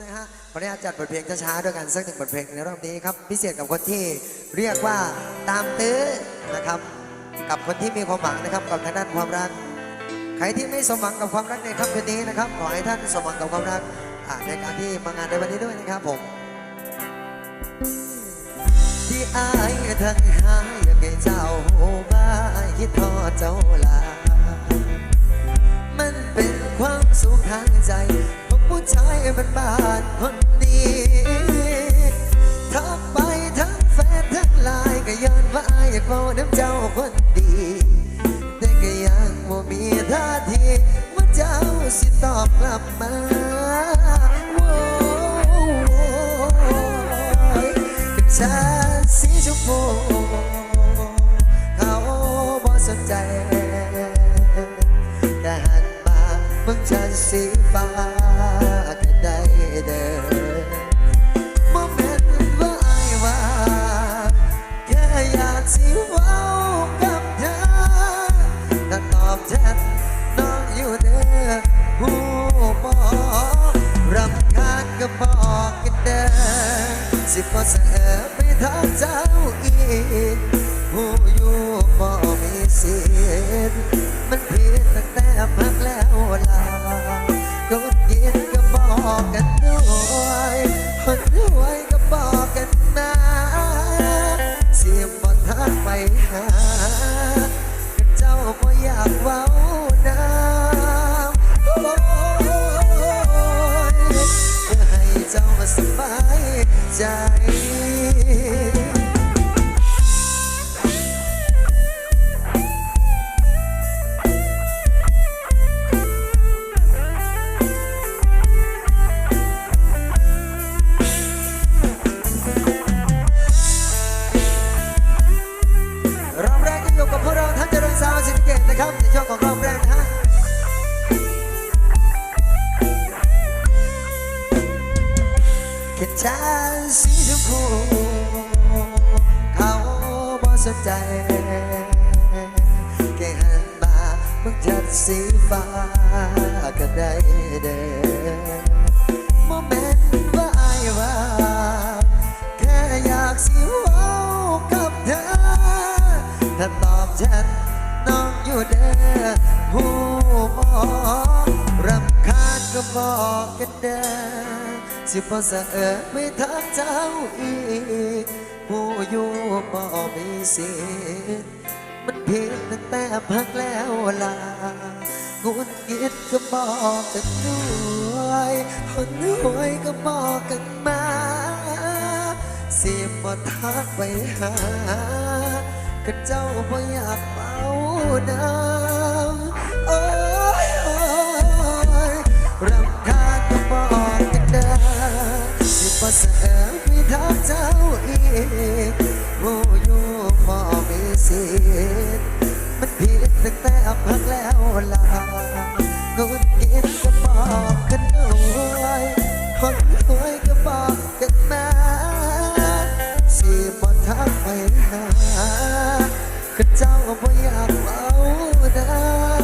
นะฮะขออนุญาตจัดบทเพลงช้าๆด้วยกันสักหนึ่งบทเพลงในรอบนี้ครับ พิเศษกับคนที่เรียกว่าตามตื้อนะครับ กับคนที่มีความหวังนะครับ กับทางด้านความรัก ใครที่ไม่สมหวังกับความรักในค่ำคืนนี้นะครับขอให้ท่านสมหวังกับความรักอ่าในการที่มางานในวันนี้ด้วยนะครับผม ที่อายทั้งหาอยากให้เจ้ามาคิดทอดเจ้าลามันเป็นความสุขทางใจ ชายมันบานคนดีทักไปทั้งแฟนทั้งไลายก็ย้อนว่าอยอยากเฝ้าน้ำเจ้าคนดี แต่ก็ยังบ่มีท่าทีว่าเจ้าสิตอบกลับมาโว้ยเป็นชาสีชมพูเขาบ่สนใจแต่หันมาเบิ่งฉันสีฟ้า เด้อสิบ่เสอไปทางเจ้าอีกหูอยู่บ่มีสิทธิ์มันผิดตั้งแต่พักแล้วลาก็ยินก็บอกกันด้วยคนรวยก็บอกกันมาเสียงบอทักไปหาเจ้าบ่อยากเว้า ใจรอบแรกก็อยู่กับพวกเราท่านเจริญสาวสิงเกตนะครับในช่วงของรอบแรกนะ ชาสีชมพูเขาบ่สนใจแค่หันมามึงจัดสีฟ้าก็ได้เด้อโมเมนต์ว่าอายว่า แค่อยากสิเว้ากับเธอ ถ้าตอบฉันน้องอยู่เด้อหูบอรำคาญก็บอกกันเด้อ สิบ่สะเออไม่ทักเจ้าอีกหูอยู่บ่มีสิทธิ์มันผิดตั้งแต่พักแล้วล่ะงุนงิดก็บอกกันด้วยคนรวยก็บอกกันมาเสียบมาทักไปหาก็เจ้าบ่อยากเมานะ กแล้วลานุดกินก็บอกกันด้วยคนรวยก็บอกกันมาสีบอทักไปหาก็เจ้าบ่อยากเอาได้